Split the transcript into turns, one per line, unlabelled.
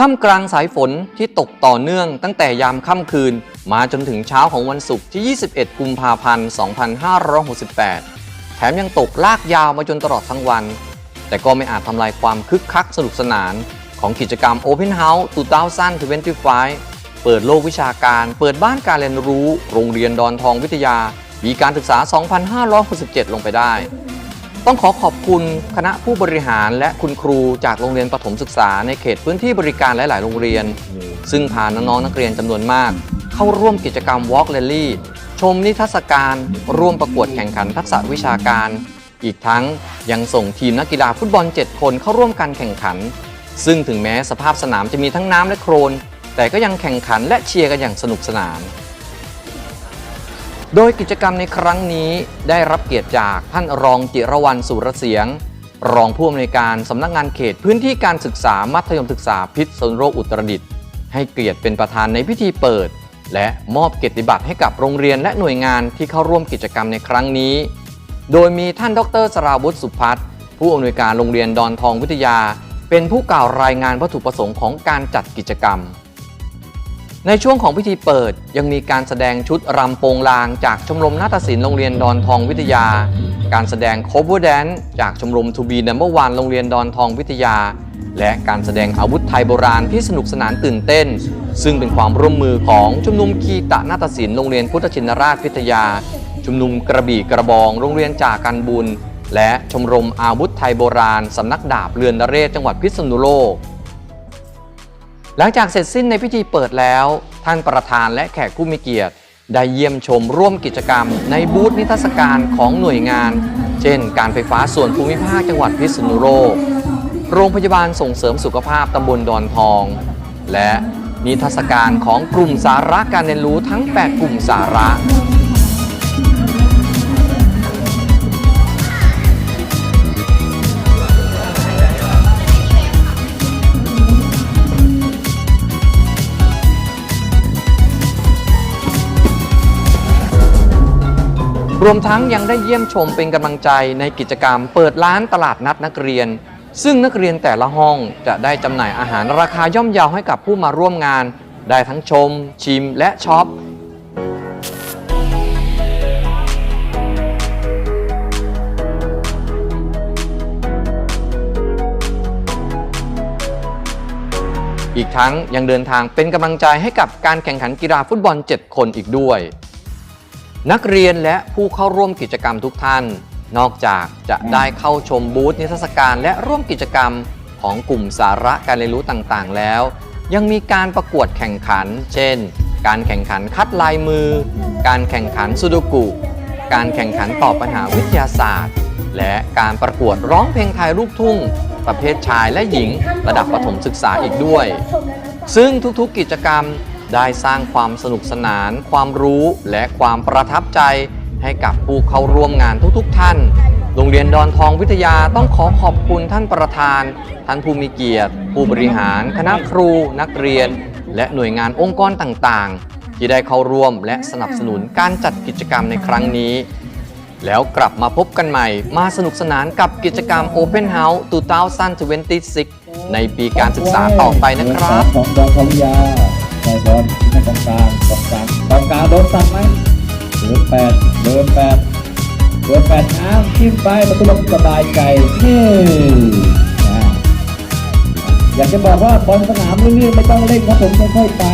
ท่ามกลางสายฝนที่ตกต่อเนื่องตั้งแต่ยามค่ำคืน มาจนถึงเช้าของวันศุกร์ที่ 21 กุมภาพันธ์ 2568 แถมยังตกลากยาวมาจนตลอดทั้งวัน แต่ก็ไม่อาจทำลายความคึกคักสนุกสนาน ของกิจกรรม Open House 2025 เปิดโลกวิชาการ เปิดบ้านการเรียนรู้ โรงเรียนดอนทองวิทยา ปีการศึกษา 2567 ลงไปได้ ต้องขอขอบคุณคณะผู้บริหารและคุณครูจากโรงเรียนประถมศึกษาในเขตพื้นที่บริการหลาย ๆ โรงเรียน ซึ่งพาน้อง ๆ นักเรียนจำนวนมาก เข้าร่วมกิจกรรม Walk Rally ชมนิทรรศการ ร่วมประกวดแข่งขันทักษะวิชาการ อีกทั้งยังส่งทีมนักกีฬาฟุตบอล 7 คนเข้าร่วมการแข่งขัน ซึ่งถึงแม้สภาพสนามจะมีทั้งน้ำและโครนแต่ก็ยังแข่งขันและเชียร์กันอย่างสนุกสนาน โดยกิจกรรมในครั้งนี้ได้รับเกียรติจากท่านรองจิรวรรณสุรเสียง รองผู้อำนวยการสำนักงานเขตพื้นที่การศึกษามัธยมศึกษาพิษณุโลกอุตรดิตถ์ให้เกียรติเป็นประธานในพิธีเปิด และมอบเกียรติบัตรให้กับโรงเรียนและหน่วยงานที่เข้าร่วมกิจกรรมในครั้งนี้ โดยมีท่านดรสราวุฒิสุพัฒน์ผู้อำนวยการโรงเรียนดอนทองวิทยา เป็นผู้กล่าวรายงานวัตถุประสงค์ของการจัดกิจกรรม ในช่วงของพิธีเปิดยังมีการแสดงชุดรำโปงลาง จากชมรมนาฏศิลป์โรงเรียนดอนทองวิทยา การแสดงโคเวอร์แดนจากชมรมทูบีนัมเบอร์วันโรงเรียนดอนทองวิทยา และการแสดงอาวุธไทยโบราณที่สนุกสนานตื่นเต้น ซึ่งเป็นความร่วมมือของชุมนุมคีตะนาฏศิลป์โรงเรียนพุทธชินราชวิทยา ชุมนุมกระบี่กระบอง โรงเรียนจากกันบุญ และชมรมอาวุธไทยโบราณสำนักดาบเรือนนเรศจังหวัดพิษณุโลก หลังจากเสร็จสิ้นในพิธีเปิดแล้ว ท่านประธานและแขกผู้มีเกียรติ ได้เยี่ยมชมร่วมกิจกรรม ในบูธนิทรรศการของหน่วยงาน เช่น การไฟฟ้าส่วนภูมิภาคจังหวัดพิษณุโลกโรงพยาบาลส่งเสริมสุขภาพตำบลดอนทอง และนิทรรศการของกลุ่มสาระการเรียนรู้ทั้ง 8 กลุ่มสาระ รวมทั้งยังได้เยี่ยมชมเป็นกำลังใจในกิจกรรม เปิดร้านตลาดนัดนักเรียน ซึ่งนักเรียนแต่ละห้องจะได้จำหน่ายอาหารราคาย่อมเยาให้กับผู้มาร่วมงาน ได้ทั้งชม ชิม และช็อปอีกทั้งยังเดินทางเป็นกำลังใจให้กับการแข่งขันกีฬาฟุตบอล 7 คนอีกด้วย นักเรียนและผู้เข้าร่วมกิจกรรมทุกท่าน นอกจากจะได้เข้าชมบูธนิทรรศการและร่วมกิจกรรมของกลุ่มสาระการเรียนรู้ต่างๆ แล้ว ยังมีการประกวดแข่งขัน เช่น การแข่งขันคัดลายมือ การแข่งขันสุดูกุ การแข่งขันตอบปัญหาวิทยาศาสตร์ และการประกวดร้องเพลงไทยลูกทุ่ง ประเภทชายและหญิงระดับประถมศึกษาอีกด้วย ซึ่งทุกๆกิจกรรม ได้สร้างความสนุกสนาน ความรู้และความประทับใจ ให้กับผู้เข้าร่วมงานทุกๆ ท่าน โรงเรียนดอนทองวิทยาต้องขอขอบคุณท่านประธาน ท่านผู้มีเกียรติ ผู้บริหาร คณะครู นักเรียน และหน่วยงานองค์กรต่างๆ ที่ได้เข้าร่วมและสนับสนุนการจัดกิจกรรมในครั้งนี้ แล้วกลับมาพบกันใหม่ มาสนุกสนานกับกิจกรรม Open House 2026 ในปีการศึกษาต่อไปนะครับ
ของดอนทองยาใส่บอลในกองกลางกองกลางกองกลางโดนสั่งไหมเบอร์แปดเบอร์แปดเบอร์แปดอ้ามทิ้งไปประตูลงสบายใจนี่อยากจะบอกว่าบอลสนามลื่นๆไม่ต้องเล่นครับผมค่อยๆไป